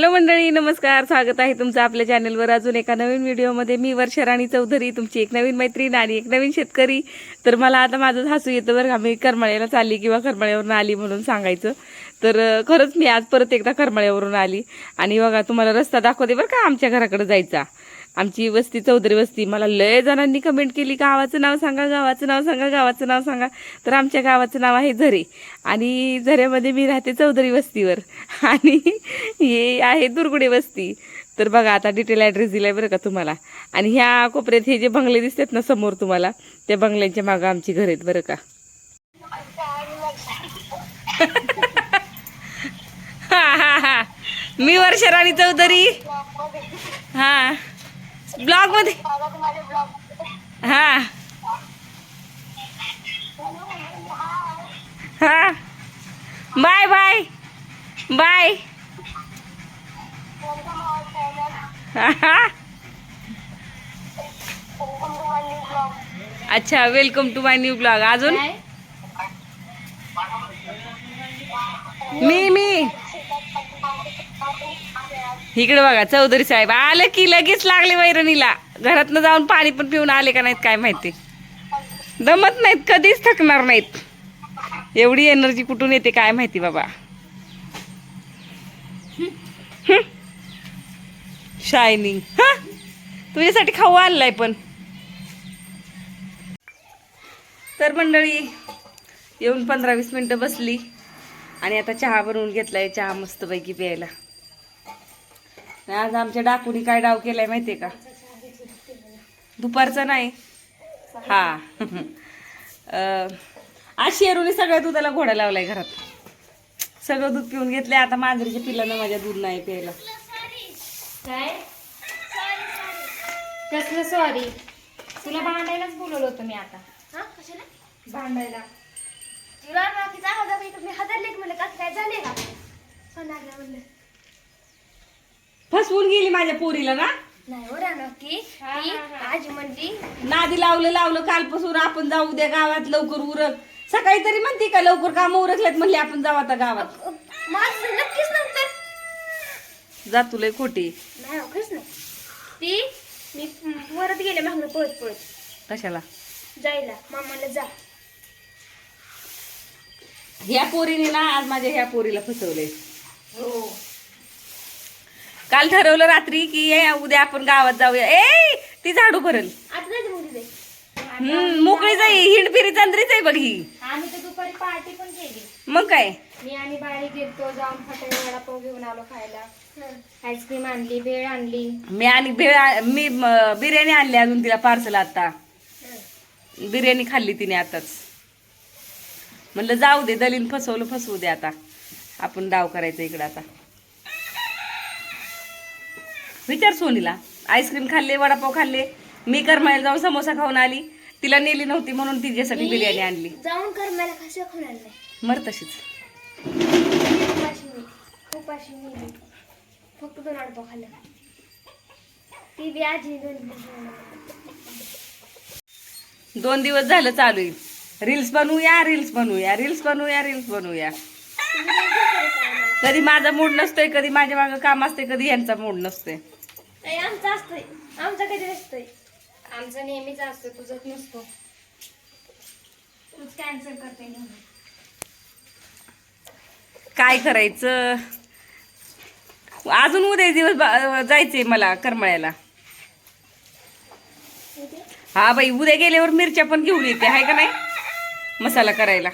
Hello मंडळी नमस्कार. स्वागत आहे तुमचं आपल्या चॅनलवर. अजून एका नवीन व्हिडिओमध्ये मी वर्षराणी चौधरी तुमची एक नवीन मैत्रीण आणि एक नवीन शेतकरी. तर मला आता माझं हसू येतं बरं का. मी करमाळ्याला चालली किंवा करमाळ्यावरून आली म्हणून सांगायचं. तर खरंच मी आज परत एकदा करमाळ्यावरून आली. आणि बघा तुम्हाला रस्ता दाखवते बरं का आमच्या घराकडे जायचा. आमची वस्ती चौधरी वस्ती मला लय जणांनी कमेंट केली गावाचं नाव सांगा गावाचं नाव सांगा गावाचं नाव सांगा. तर आमच्या गावाचं नाव आहे झरे. आणि झऱ्यामध्ये मी राहते चौधरी वस्तीवर. आणि हे आहे दुर्गुडे वस्ती. तर बघा आता डिटेल ॲड्रेस दिलाय बरं का तुम्हाला. आणि ह्या कोपऱ्यात हे जे बंगले दिसतात ना समोर तुम्हाला त्या बंगल्यांच्या मागं आमची घर आहेत बरं का. हा हा हा. मी वर्षराणी चौधरी. हा. ब्लॉगमध्ये हा. हा. Bye bye. बाय. अच्छा welcome to my new blog अजून? मी मी. इकडे बघा चौधरी साहेब आलं की लगेच लागले वैरणीला. घरातनं जाऊन पाणी पण पिऊन आले का नाहीत काय माहिती. दमत नाहीत कधीच थकणार नाहीत. एवढी एनर्जी कुठून येते काय माहिती बाबा. शायनिंग तुझ्यासाठी खाऊ आणलाय पण. तर मंडळी येऊन पंधरा वीस मिनटं बसली. आणि आता चहा बनवून घेतलाय चहा मस्तपैकी प्यायला. आज आमच्या डाकुनी काय डाव केलाय माहितीये का? दुपारचा नाही. हा. आज शेरूने सगळ्या दुधाला घोडा लावलाय घरात. सगळं दूध पिऊन घेतलंय. आता मांजरीच्या पिल्लानं माझ्या दूध नाही प्यायला. काय? कसलं सॉरी तुला भांडायलाच बोलवलं होतं मी आता. हा कशाला? भांडायला. तुला आवाज मी हदरले की म्हणलं का काय झाले का म्हणलं फसवून गेली माझ्या पोरीला ना? नाही हो राना की ती. आजी म्हणली नादी लावलं लावलं कालपासून आपण जाऊ उद्या गावात लवकर उरक. सकाळी तरी म्हणते का लवकर काम उरकलेत म्हणले आपण जाऊ आता गावात. अ, माझं नक्कीच नव्हतं. जा तुला खोटी. नाही हो खरंच नाही. ती मी परत गेले मागणं पळत पळत. कशाला? जायला. मामाला जा. ह्या पोरीने ना आज माझ्या ह्या पोरीला फसवले हो. काल ठरवलं रात्री की उद्या आपण गावात जाऊया. ए ती झाडू भरल. आता जायचं मग तिथे हम्म मोकळी जाई हिंडफिरी चंद्रीच आहे बघ ही. आम्ही तर दुपारी पार्टी पण केली. मग काय? मी आणि बाळी गेलतो जाऊन हॉटेल वडापाव घेऊन आलो खायला. आईस्क्रीम आणली भेळ आणली. मी आणि भेळ म, बिर्याणी आणली अजून तिला पार्सल आता. बिर्याणी खाल्ली तिने आताच. म्हणलं जाऊ दे दलीन फसवलं फसवू दे आता. आपण डाव करायचं इकडं आता. विचार सोनीला. आईस्क्रीम खाल्ले वडापाव खाल्ले. मी करमायला जाऊन समोसा खाऊन आली. तिला नेली नव्हती म्हणून तिच्यासाठी बिर्याणी आणली. जाऊन कर मला कसं खाणार नाही मर तशीच. फक्त खाल्लं. ती बी आजी दोन दिवस झालं. चालू आहे. रील्स बनवूया रील्स बनवूया रील्स बनवूया रील्स बनवूया. कधी माझा मूड नसतोय कधी माझ्या मागं काम असते कधी यांचा मूड नसतोय. नाही आमचं असतंय. आमचं कधी नसतंय. आमचं नेहमीच असतं तुझंच नसतो तूच कॅन्सल करते. काय करायचं? अजून उद्या दिवस बा- जायचंय मला करमळ्याला? हा बाई उद्या गेल्यावर मिरच्या पण घेऊन येते आहे का नाही? मसाला करायला.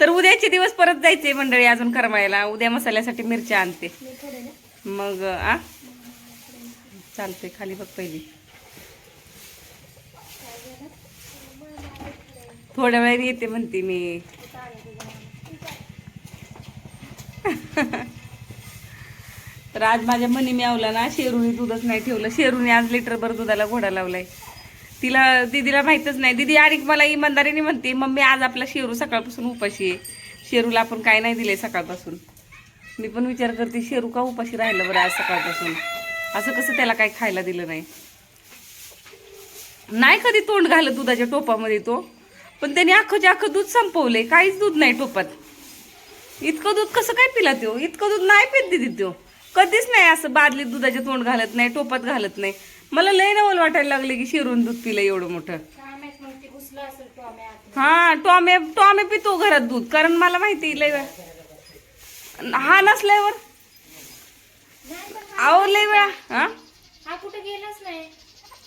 तर उद्याचे दिवस परत जायचंय मंडळी अजून करमायला उद्या मसाल्यासाठी मिरच्या आणते. मी थोडं ना. मग आ? चालते खाली बघ पहिली. थोड्या वेळाने येते म्हणते मी. तर आज माझ्या मनी मिळवला ना शेरूने दूधच नाही ठेवलं. शेरूने आज लिटरभर दुधाला घोडा लावलाय. तिला दिदीला माहीतच नाही. दिदी आणि मला इमानदारीने म्हणते मम्मी आज आपला शेरू सकाळपासून उपाशी आहे. शेरूला आपण काय नाही दिले सकाळपासून. मी पण विचार करते शेरू का उपाशी राहिलं बरं आज सकाळपासून? असं कसं त्याला काय खायला दिलं नाही. नाही कधी तोंड घालत दुधाच्या टोपामध्ये तो. पण त्याने अख्खंच्या अख्खं दूध संपवलंय काहीच दूध नाही टोपात. इतकं दूध कसं काय पिला तो? इतकं दूध नाही पित दिदी तो. कधीच नाही असं बादलीत दुधाचे तोंड घालत नाही टोपात घालत नाही. मला लय नवल वाटायला लागले की शिरून दूध पिलं एवढं मोठं. टॉमे हा टॉमे टॉमे पितो घरात दूध कारण मला माहिती लय हा नसल्यावर लय वेळा हा? हा कुठे गेलाच नाही.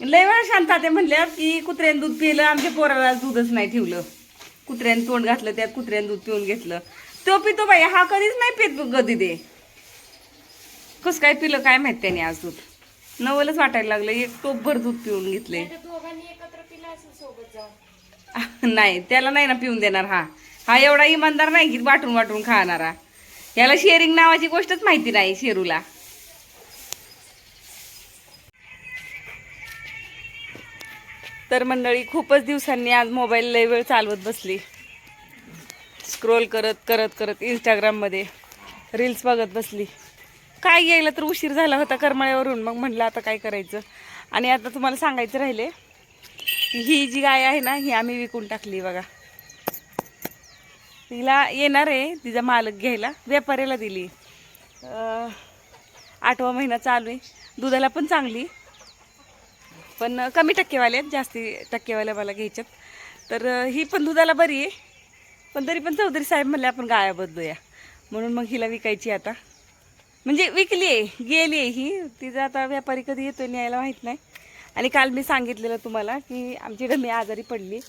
लय वेळा शांत ते म्हणल्या की कुत्र्याने दूध पिलं आमच्या पोराला दूधच नाही ठेवलं. कुत्र्याने तोंड घातलं त्यात कुत्र्याने दूध पिऊन घेतलं. तो पितो बाई हा कधीच नाही पित कधी दे. कस काय पिलं काय माहीत त्याने आज दूध? नवलच वाटायला लागलं एक टोपभर दूध पिऊन घेतले नाही त्याला नाही ना पिऊन देणार हा. हा एवढा इमानदार नाही की वाटून वाटून खाणारा. याला शेअरिंग नावाची गोष्टच माहिती नाही शेरूला. तर मंडळी खूपच दिवसांनी आज मोबाईल लय वेळ चालवत बसली. स्क्रोल करत करत करत इंस्टाग्राममध्ये रील्स बघत बसली. काय यायला तर उशीर झाला होता करमाळ्यावरून. मग म्हटलं आता काय करायचं? आणि आता तुम्हाला सांगायचं राहिले ही जी गाय आहे ना ही आम्ही विकून टाकली बघा. तिला येणार आहे तिचा मालक घ्यायला व्यापाऱ्याला दिली. आठवा महिना चालू आहे. दुधाला पण चांगली. पण कमी टक्केवाले आहेत जास्ती टक्केवाल्या मला घ्यायच्यात तर ही पण दुधाला बरी आहे. पण तरी पण चौधरी साहेब म्हणले आपण गाया बदलूया. म्हणून मग हिला विकायची आता. म्हणजे विकली आहे गेली आहे ही. तिचा आता व्यापारी कधी येतो न्यायला माहीत नाही. आणि काल मी सांगितलेलं तुम्हाला की आमची डमी आजारी पडली.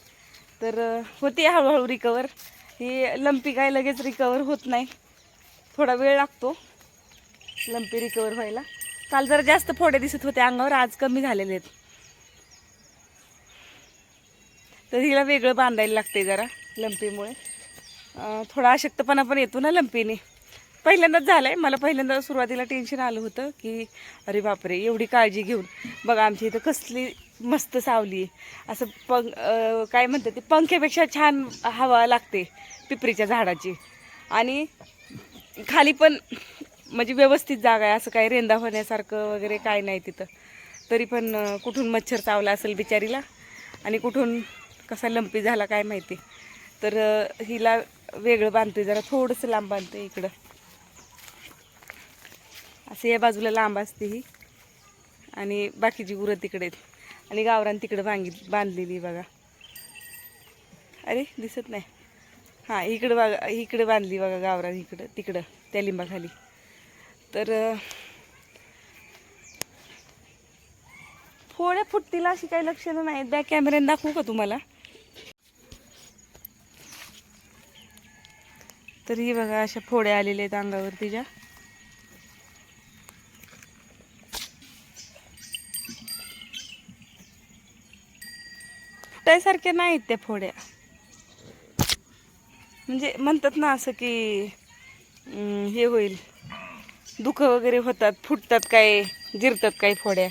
तर होती हळूहळू रिकवर ही लंपी काय लगेच रिकवर होत नाही. थोडा वेळ लागतो लंपी रिकवर व्हायला. काल जरा जास्त फोडे दिसत होते अंगावर आज कमी झालेले आहेत. तर हिला वेगळं बांधायला लागते जरा लंपीमुळे. थोडा अशक्तपणा पण येतो ना लंपीने. पहिल्यांदाच झालं आहे मला पहिल्यांदा सुरुवातीला टेन्शन आलं होतं की अरे बापरे एवढी काळजी घेऊन. बघा आमची इथं कसली मस्त सावली आहे. असं पंख काय म्हणतात ते पंख्यापेक्षा छान हवा लागते पिपरीच्या झाडाची. आणि खाली पण म्हणजे व्यवस्थित जागा आहे. असं काही रेंदा होण्यासारखं वगैरे काय नाही तिथं. तरी पण कुठून मच्छर चावला असेल बिचारीला आणि कुठून कसा लंपी झाला काय माहिती. तर हिला वेगळं बांधतोय जरा थोडंसं लांब बांधतोय इकडं. असं या बाजूला लांब असते ही. आणि बाकीची गुरं तिकडे आहेत. आणि गावरान तिकडं बांगी बांधलेली बघा. अरे दिसत नाही. हां इकडं बघा इकडे बांधली बघा गावरान इकडं तिकडं त्या लिंबाखाली. तर फोड्या फुटतील अशी काही लक्षणं नाहीत. बॅक कॅमेऱ्याने दाखवू का तुम्हाला? तर ही बघा अशा फोड्या आलेल्या आहेत अंगावर तिच्या फुटायसारख्या नाहीत त्या फोड्या. म्हणजे म्हणतात ना असं की हे होईल. दुःख वगैरे होतात फुटतात काय जिरतात काय फोड्या.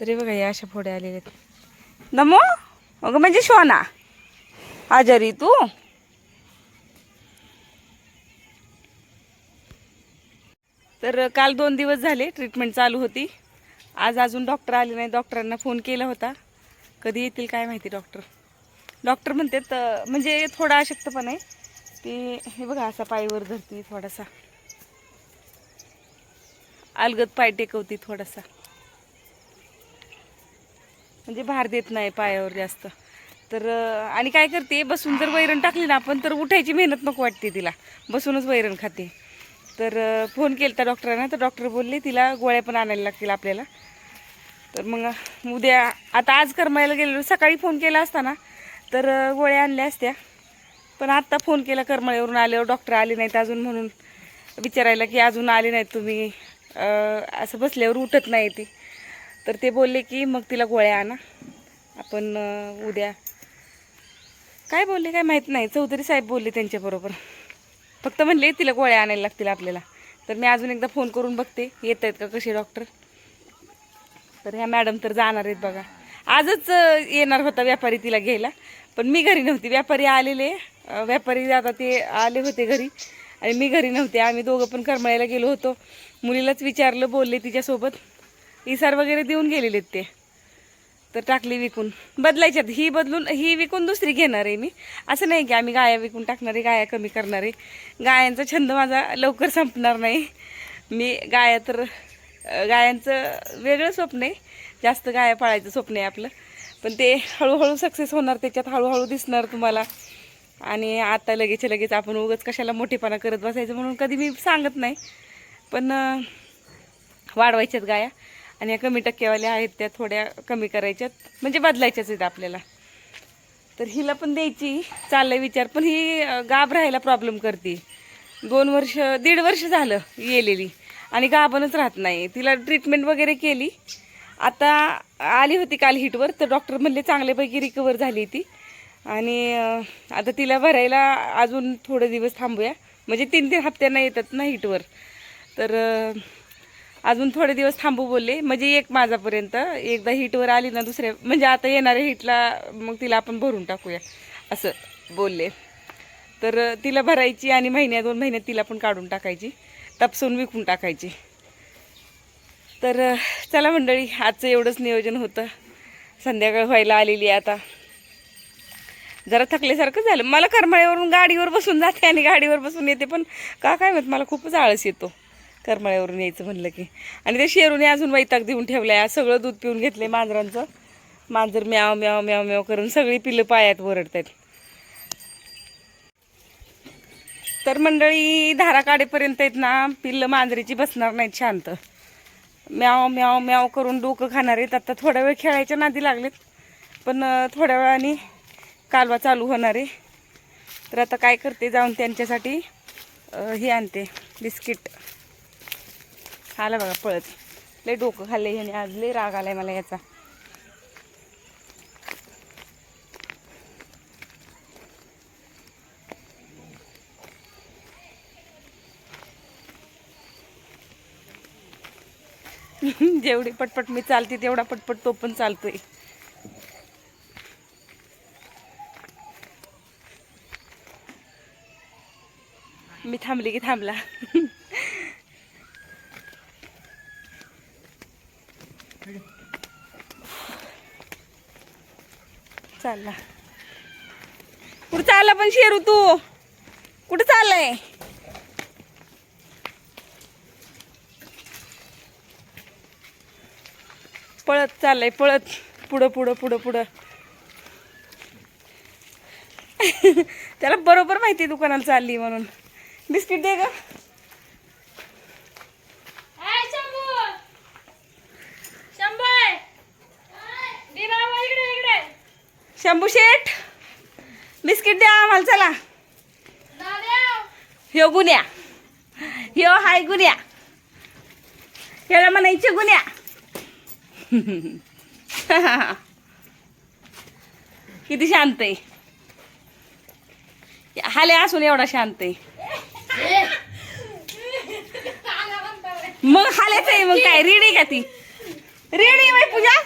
तरी बघा या अशा फोड्या आलेल्या आहेत. नमो? अगं म्हणजे शोना. आजारी तू? तर काल दोन दिवस झाले ट्रीटमेंट चालू होती. आज अजून डॉक्टर आले नाही. डॉक्टरांना फोन केला होता. कधी येतील काय माहिती डॉक्टर डॉक्टर म्हणतात म्हणजे थोडा अशक्तपणा आहे. ते हे बघा असा पायवर धरती थोडासा. अलगत पाय टेकवती थोडासा. म्हणजे भार देत नाही पायावर जास्त. तर आणि काय करते बसून जर वैरण टाकली ना आपण तर उठायची मेहनत नको वाटते तिला. बसूनच वैरण खाते. तर फोन केला डॉक्टरांना तर डॉक्टर बोलले तिला गोळ्या पण आणायला लागतील आपल्याला. तर मग उद्या आता आज करमायला गेलेलो सकाळी फोन केला असताना तर गोळ्या आणल्या असत्या. पण आत्ता फोन केला करमळ्यावरून आल्यावर डॉक्टर आले नाहीत अजून म्हणून. विचारायला की अजून आले नाहीत तुम्ही असं बसल्यावर उठत नाही ती. तर ते बोलले की मग तिला गोळ्या आणा. आपण उद्या. काय बोलले काय माहीत नाही. चौधरी साहेब बोलले त्यांच्याबरोबर. फक्त म्हणले तिला गोळ्या आणायला लागतील आपल्याला. तर मी अजून एकदा फोन करून बघते येत आहेत का कसे डॉक्टर तर ह्या मॅडम तर जाणार आहेत बघा. आजच येणार होता व्यापारी तिला घ्यायला पण मी घरी नव्हती. व्यापारी आलेले व्यापारी आता ते आले होते घरी आणि मी घरी नव्हते. आम्ही दोघं पण करमळायला गेलो होतो. मुलीलाच विचारलं बोलले तिच्यासोबत. इसार वगैरे देऊन गेलेले आहेत ते. तर टाकली विकून. बदलायच्यात. ही बदलून ही विकून दुसरी घेणार आहे मी. असं नाही की आम्ही गाया विकून टाकणार आहे गाया कमी करणार आहे. गायांचा छंद माझा लवकर संपणार नाही. मी गाया तर गायांचं वेगळं स्वप्न आहे. जास्त गाया पाळायचं स्वप्न आहे आपलं. पण ते हळूहळू सक्सेस होणार त्याच्यात हळूहळू दिसणार तुम्हाला. आणि आता लगेच लगेच आपण उगाच कशाला मोठेपणा करत बसायचं म्हणून कधी मी सांगत नाही. पण वाढवायच्यात गाया. आणि या कमी टक्केवाल्या आहेत त्या थोड्या कमी करायच्यात. म्हणजे बदलायच्याच आहेत आपल्याला. तर हिला पण द्यायची. चाललाय विचार पण ही गाभ राहायला प्रॉब्लेम करते. दोन वर्ष दीड वर्ष झालं येलेली आणि गाभणच राहत नाही. तिला ट्रीटमेंट वगैरे केली. आता आली होती काल हिटवर तर डॉक्टर म्हणले चांगल्यापैकी रिकवर झाली ती. आणि आता तिला भरायला अजून थोडे दिवस थांबूया. म्हणजे तीन तीन हप्त्यांना येतात ना हिटवर. तर अजून थोडे दिवस थांबू बोलले. म्हणजे एक माझापर्यंत. एकदा हिटवर आली ना दुसऱ्या म्हणजे आता येणाऱ्या हिटला मग तिला आपण भरून टाकूया. असं बोलले. तर तिला भरायची आणि महिन्या दोन महिन्यात तिला पण काढून टाकायची. तपसून विकून टाकायची. तर चला मंडळी आजचं एवढंच नियोजन होतं. संध्याकाळ व्हायला आलेली आहे आता. जरा थकल्यासारखं झालं. मला करमाळ्यावरून गाडीवर बसून जाते आणि गाडीवर बसून येते पण का काय माहीत मला खूपच आळस येतो. करमाळ्यावरून यायचं म्हणलं की. आणि ते शेरूने अजून वैताग देऊन ठेवलं आहे सगळं दूध पिऊन घेतले मांजरांचं. मांजर म्याव म्याव म्याव म्याव करून सगळी पिल्लं पायात वरडतात तर मंडळी धारा काढेपर्यंत आहेत ना पिल्लं मांजरीची बसणार नाहीत शांत. म्याव म्याव म्याव करून डोकं खाणार आहेत. आता थोडा वेळ खेळायच्या नादी लागलेत. पण थोड्या वेळाने कालवा चालू होणार आहे. तर आता काय करते जाऊन त्यांच्यासाठी हे आणते बिस्किट. आला बघा पळत. लय डोकं खाल्ले ह्याने. आज लय राग आलाय मला याचा. जेवढी पटपट मी चालते तेवढा पटपट तो पण चालतोय. मी थांबली की थांबला. चालला. कुठं चालला पण शेरू तू? कुठं चाललाय? पळत चाललंय पळत. पुढं पुढं पुढं पुढं. त्याला बरोबर माहिती आहे दुकानाला चालली म्हणून. बिस्किट दे का शंभू शेठ बिस्किट द्या आम्हाला चला. ह्यो गुन्या ह्यो हाय गुन्या याला म्हणायचे गुन्या किती शांत आहे. हाले असून एवढा शांत आहे. मग हालेच आहे मग काय? रेडी का ती? रेडी बाई पूजा?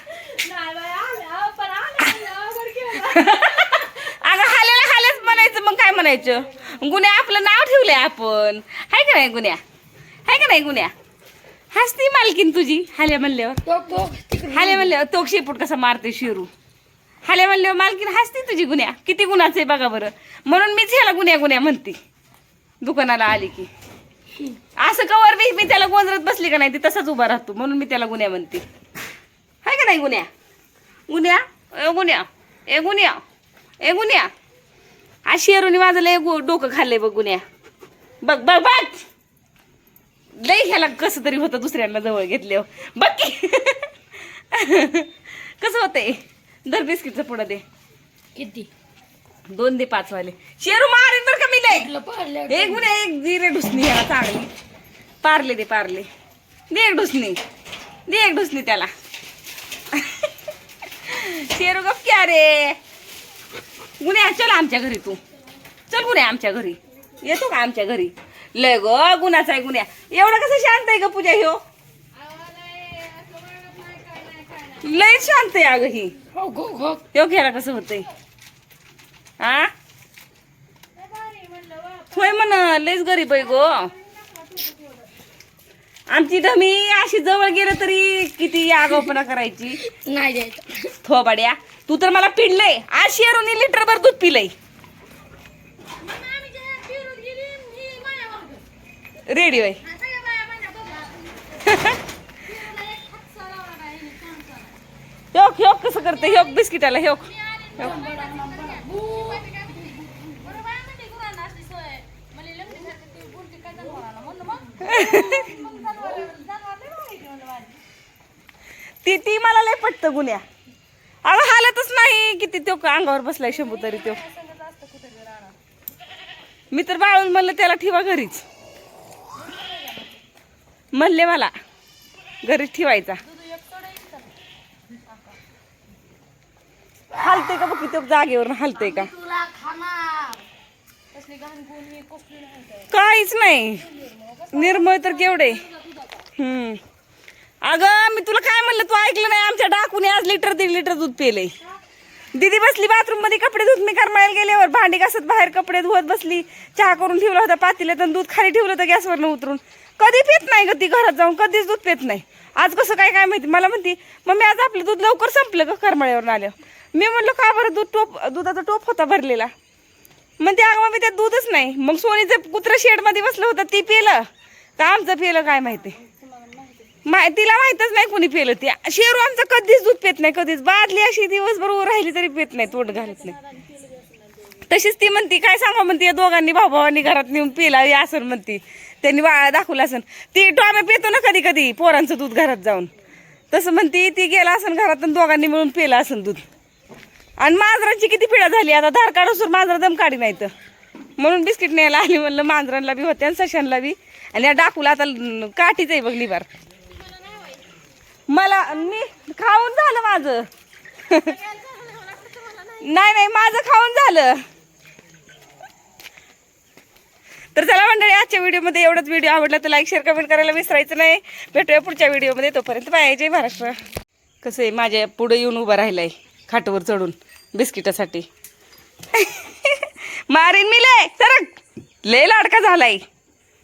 अगं हालेला हालेच म्हणायचं मग काय म्हणायचं? गुन्ह्या आपलं नाव ठेवलंय आपण. हाय का नाही गुन्ह्या हाय का नाही गुन्ह्या हसती मालकीन तुझी हाल्या म्हणल्यावर. हाले म्हणल्यावर तो शेपूट कसा मारते शिरू. हाले म्हणल्यावर मालकीन हसती तुझी गुन्ह्या किती गुन्हाचं आहे बघा बरं. म्हणून मीच ह्याला गुन्ह्या गुन्ह्या म्हणते. दुकानाला आली की. असं कवर बी मी त्याला गोंजरत बसली का नाही ती तसाच उभा राहतो. म्हणून मी त्याला गुन्ह्या म्हणते. हाय का नाही गुन्ह्या गुन्ह्या गुन्ह्या ए गुन्ह्या ए गुन्ह्या आज शेरूने माझं लय डोकं खाल्लंय बघ गुन्ह्या बघ बघ बघ. लय ह्याला कसं तरी होतं दुसऱ्यांना जवळ घेतल्यावर. बघ की. कसं होतंय? दर बिस्किटचं पुढं दे. किती? दोन दे पाच वाले शेरू मारेन तर कमी लय. एक गुन्हे एक जिरे ढुसणी ह्याला चांगली. पारले दे पारले. दे एक ढुसणी. दे एक ढुसणी त्याला. शेरू गप क्या रे गुन्हे चल आमच्या घरी तू. चल गुन्हे आमच्या घरी. येतो का आमच्या घरी? लय ग गुन्हाचा आहे गुन्ह्या. एवढं कसं शांत आहे ग पूजा ह्यो? लय शांत आहे अगं ही. ह्यो घ्यायला कसं होतंय? आ? होय म्हण लयच गरीब आहे गो. आमची धमी अशी जवळ गेलं तरी किती आगोपणा करायची? नाही द्यायचं थोबाड्या तू तर मला पिडलंय. आज अरुण लिटर भर दूध पिलंय. रेडिओ आहे योग ह्योक कसं करते? योग बिस्किटाला ह्योक ह्योक ती ती मला लय पटतं गुन्ह्या. अगं हालतच नाही किती तो अंगावर बसलाय शंभू तरी तो मी तर बाळून म्हणलं त्याला ठेवा घरीच. म्हणले मला घरीच ठेवायचा. हालते का बघ तो जागेवर हालते का? काहीच नाही. निर्मळ तर केवढे हम्म. अगं मी तुला काय म्हणलं? तू ऐकलं नाही आमच्या डाकूने आज लिटर दीड लिटर दूध पिले दीदी बसली बाथरूममध्ये कपडे धुत मी करमायला गेल्यावर. भांडी घासत बाहेर कपडे धुवत बसली. चहा करून ठेवला होता पातीला तर दूध खाली ठेवलं होतं गॅसवरनं उतरून. कधी पित नाही ग ती घरात जाऊन कधीच दूध पित नाही. आज कसं काय काय माहिती? मला म्हणती मम्मी आज आपलं दूध लवकर संपलं ग करमाळ्यावर आलं मी म्हणलं का बरं? दूध टोप दुधाचा टोप होता भरलेला. म्हणते अगं मग त्यात दूधच नाही. मग सोनीचं कुत्र शेडमध्ये बसलं होतं ती पिलं. का आमचं पिलं काय माहिती? माय तिला माहितच नाही कोणी पिलं ते. शेरू आमचं कधीच दूध पेत नाही कधीच. बादली अशी दिवसभर उभं राहिली तरी पेत नाही तोंड घालत नाही. तशीच ती म्हणती काय सांगा म्हणते या दोघांनी भाऊ भावांनी घरात नेऊन पिला असं म्हणती. त्यांनी बाळा दाखवलं असन ती टॉमे पेतो ना कधी कधी पोरांचं दूध घरात जाऊन. तसं म्हणती ती गेला असन घरात आणि दोघांनी मिळून पिलं असन दूध. आणि मांजरांची किती पिढा झाली? आता धार काढूसर मांजरा दम काढी नाही तर म्हणून बिस्किट न्यायला आली म्हणलं मांजरांना बी होत्या आणि सशांना बी. आणि या डाकूला आता काठीच आहे बघ लिबार. मला मी खाऊन झालं माझं. नाही नाही माझं खाऊन झालं. तर चला मंडळी आजच्या व्हिडिओमध्ये एवढंच. व्हिडिओ आवडला तर लाईक शेअर कमेंट करायला विसरायचं नाही. भेटूया पुढच्या व्हिडिओमध्ये. तोपर्यंत बाय जय महाराष्ट्र. कसं आहे माझ्या पुढे येऊन उभा आहे खाटवर चढून बिस्किटासाठी. मारीन मी लय सरक. लय लाडका झालाय.